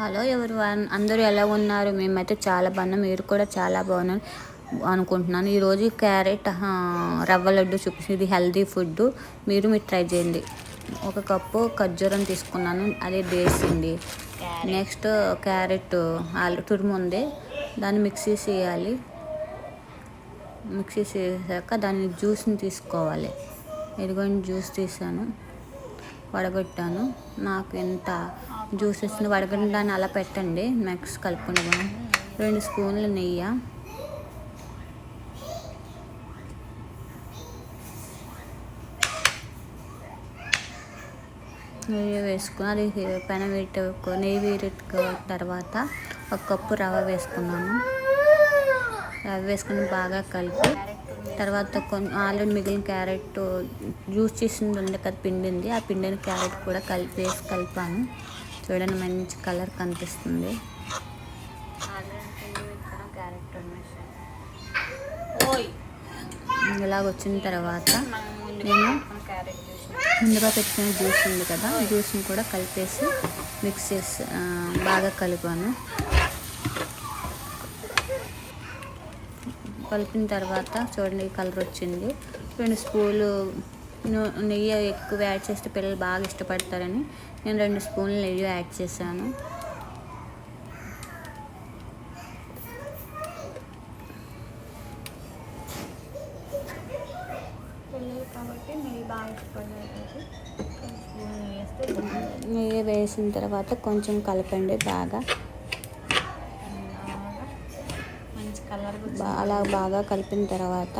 Hello ఎవరు అందరూ ఎలా ఉన్నారు? మేమైతే చాలా బాగున్నాం. మీరు కూడా చాలా బాగున్నారు అనుకుంటున్నాను. ఈరోజు క్యారెట్ రవ్వ లడ్డు చూపించి ఇది హెల్దీ ఫుడ్ మీరు మీరు ట్రై చేయండి. ఒక కప్పు ఖర్జూరం తీసుకున్నాను. అదే అండి నెక్స్ట్ క్యారెట్ ఆలు తురుము ఉంది. దాన్ని మిక్సీ చేయాలి మిక్సీ చేసాక దాని జ్యూస్ని తీసుకోవాలి. ఇదిగోండి జ్యూస్ తీసాను. వడగొట్టాను. నాకు ఎంత జ్యూస్ ఇస్తుంది అలా పెట్టండి. మిక్స్ కలుపుకుంటాను రెండు స్పూన్లు నెయ్యి. నెయ్యి వేసుకుని అది పెన వీటి నెయ్యి వీరుకు తర్వాత ఒక కప్పు రవ్వ వేసుకున్నాము రవ్వ వేసుకుని బాగా కలిపి తర్వాత కొన్ని ఆల్రెడీ మిగిలిన క్యారెట్ జ్యూస్ చేసింది ఉండే కదా పిండింది. ఆ పిండిని క్యారెట్ కూడా కలిపి వేసి కలిపాను. చూడండి మంచి కలర్ కనిపిస్తుంది. ఇలాగ వచ్చిన తర్వాత నేను ముందుగా పెట్టుకునే జ్యూస్ ఉంది కదా జ్యూస్ని కూడా కలిపేసి మిక్స్ చేసి బాగా కలిపాను కలిపిన తర్వాత చూడండి కలర్ వచ్చింది. రెండు స్పూన్లు నెయ్యి ఎక్కువ యాడ్ చేస్తే పిల్లలు బాగా ఇష్టపడతారని నేను రెండు స్పూన్లు నెయ్యి యాడ్ చేశాను. నెయ్యి వేసిన తర్వాత కొంచెం కలపండి బాగా. అలా బాగా కలిపిన తర్వాత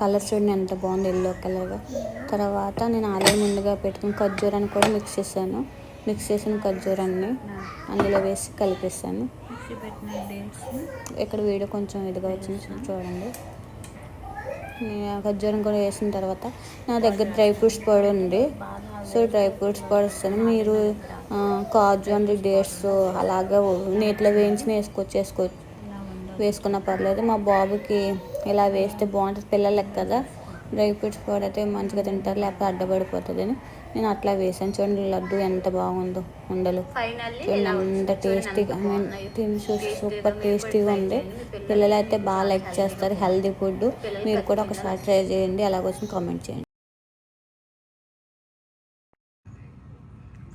కలర్ చూడండి ఎంత బాగుంది ఎల్లో కలర్గా తర్వాత నేను ఆల్రెడీ ముందుగా పెట్టుకుని ఖర్జూరాన్ని కూడా మిక్స్ చేశాను. మిక్స్ చేసిన ఖర్జూరాన్ని అందులో వేసి కలిపేసాను ఇక్కడ వీడియో కొంచెం ఇదిగా వచ్చింది చూడండి. నేను ఖర్జూరం కూడా వేసిన తర్వాత నా దగ్గర డ్రై ఫ్రూట్స్ పౌడర్ ఉంది. సో డ్రై ఫ్రూట్స్ పౌడర్ ఇస్తాను మీరు కాజు అండ్ డేట్స్ అలాగే నీటిలో వేయించి వేసుకోవచ్చు వేసుకోవచ్చు ఇలా ఉండదు వేసుకున్న పర్లేదు. మా బాబుకి ఇలా వేస్తే బాగుంటుంది. పిల్లలకి కదా. డ్రై ఫ్రూట్స్ పౌడర్ అయితే మంచిగా తింటారు లేకపోతే అడ్డపడిపోతుంది అని నేను అట్లా వేసాను. చూడండి లడ్డు ఎంత బాగుందో ఉండలు. చూడండి ఎంత టేస్టీగా తిని చూసి సూపర్ టేస్టీగా ఉంది. పిల్లలు అయితే బాగా లైక్ చేస్తారు హెల్దీ ఫుడ్. మీరు కూడా ఒకసారి ట్రై చేయండి. అలాగొచ్చి కామెంట్ చేయండి.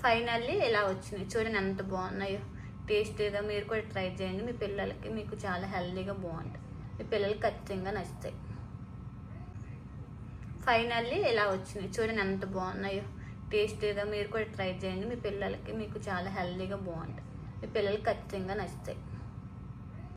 ఫైనల్లీ ఇలా వచ్చినాయి? చూడండి ఎంత బాగున్నాయో. టేస్టీగా మీరు కూడా ట్రై చేయండి. మీ పిల్లలకి మీకు చాలా హెల్దీగా బాగుంటుంది. మీ పిల్లలకి ఖచ్చితంగా నచ్చుతాయి. ఫైనల్లీ ఇలా వచ్చినాయి? చూడండి ఎంత బాగున్నాయో. టేస్టీగా మీరు కూడా ట్రై చేయండి. మీ పిల్లలకి మీకు చాలా హెల్దీగా బాగుంటుంది. మీ పిల్లలకి ఖచ్చితంగా నచ్చుతాయి.